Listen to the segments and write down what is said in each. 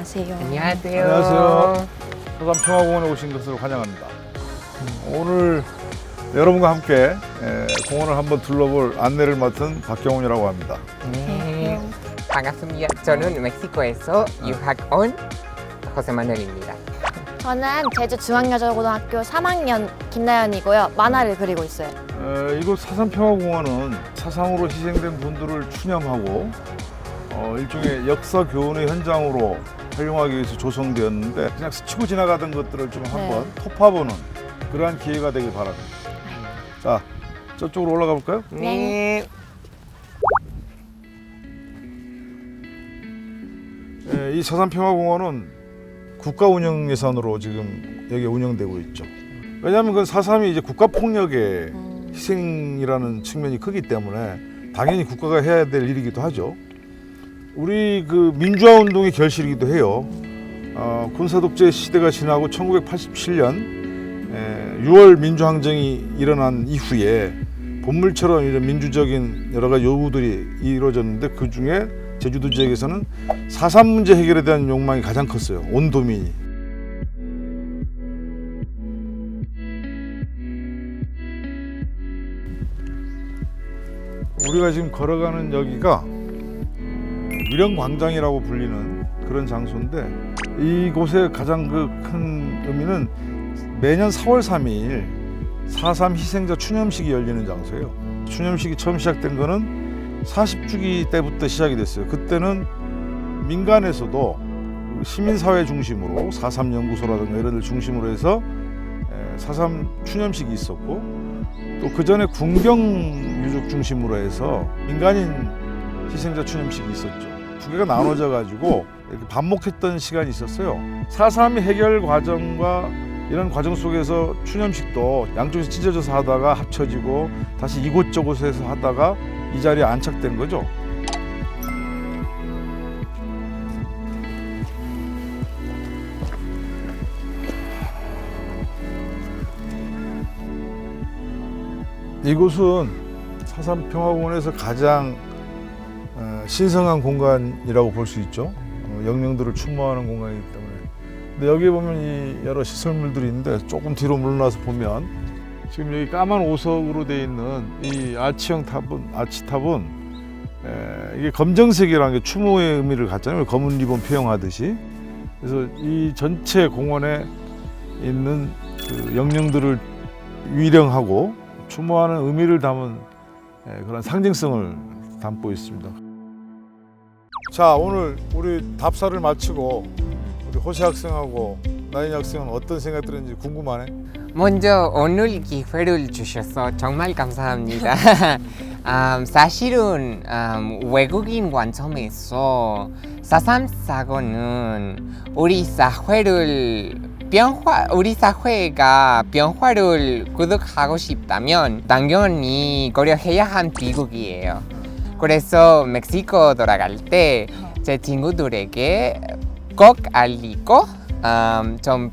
안녕하세요. 안녕하세요. 안녕하세요. 서산 평화공원에 오신 것을 환영합니다. 오늘 여러분과 함께 에, 공원을 한번 둘러볼 안내를 맡은 박경훈이라고 합니다. 네. 반갑습니다. 저는 멕시코에서 유학 온 호세 마누엘입니다. 저는 제주 중앙여자고등학교 3학년 김나연이고요. 만화를 그리고 있어요. 에, 이곳 사산평화공원은 사상으로 희생된 분들을 추념하고 어, 일종의 역사 교훈의 현장으로 활용하기 위해서 조성되었는데 그냥 스치고 지나가던 것들을 좀 한번 톱파보는 그러한 기회가 되길 바랍니다. 자, 저쪽으로 올라가 볼까요? 네. 예, 이 사산평화공원은 국가 운영 예산으로 지금 여기 운영되고 있죠. 왜냐하면 그 사삼이 이제 국가 폭력의 음, 희생이라는 측면이 크기 때문에 당연히 국가가 해야 될 일이기도 하죠. 우리 그 민주화 운동의 결실이기도 해요. 어, 군사 독재 시대가 지나고 1987년 6월 민주항쟁이 일어난 이후에 본물처럼 이런 민주적인 여러 가지 요구들이 이루어졌는데 그 중에 제주도 지역에서는 사삼 문제 해결에 대한 욕망이 가장 컸어요. 온 도민이. 우리가 지금 걸어가는 여기가 위령광장이라고 불리는 그런 장소인데 이곳의 가장 그 큰 의미는 매년 4월 3일 4.3 희생자 추념식이 열리는 장소예요. 추념식이 처음 시작된 거는 40주기 때부터 시작이 됐어요. 그때는 민간에서도 시민사회 중심으로 4.3 연구소라든가 이런 데 중심으로 해서 4.3 추념식이 있었고 또 그 전에 군경 유족 중심으로 해서 민간인 희생자 추념식이 있었죠. 두 개가 나눠져 가지고 이렇게 반목했던 시간이 있었어요. 4.3 해결 과정과 이런 과정 속에서 추념식도 양쪽에서 찢어져서 하다가 합쳐지고 다시 이곳저곳에서 하다가 이 자리에 안착된 거죠. 이곳은 사삼평화공원에서 가장 어, 신성한 공간이라고 볼 수 있죠. 어, 영령들을 추모하는 공간이기 때문에. 근데 여기 보면 이 여러 시설물들이 있는데 조금 뒤로 물러나서 보면 지금 여기 까만 오석으로 되어 있는 이 아치형 탑은 아치탑은 에, 이게 검정색이라는 게 추모의 의미를 갖잖아요. 검은 리본 표형하듯이. 그래서 이 전체 공원에 있는 그 영령들을 위령하고 추모하는 의미를 담은 에, 그런 상징성을 담고 있습니다. 자 오늘 우리 답사를 마치고 우리 호시 학생하고 나인 학생은 어떤 생각 들었는지 궁금하네. 먼저 오늘 기회를 주셔서 정말 감사합니다. 음, 사실은 음, 외국인 관점에서 사삼 사고는 우리 사회를 변화, 우리 사회가 변화를 구독하고 싶다면 당연히 고려해야 한 비극이에요. 그래서 멕시코 돌아갈 때 제 친구들에게 꼭 알리고 음, 좀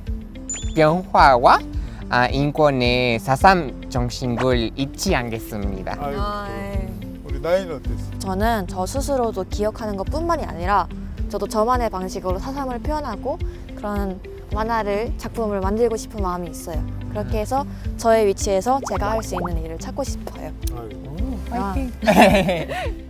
변화와 아, 인권의 사삼 정신을 잊지 않겠습니다. 아이고. 우리 나인은 어땠어? 저는 저 스스로도 기억하는 것뿐만이 아니라 저도 저만의 방식으로 사삼을 표현하고 그런 만화를 작품을 만들고 싶은 마음이 있어요. 그렇게 해서 저의 위치에서 제가 할 수 있는 일을 찾고 싶어요. 아이고. 아,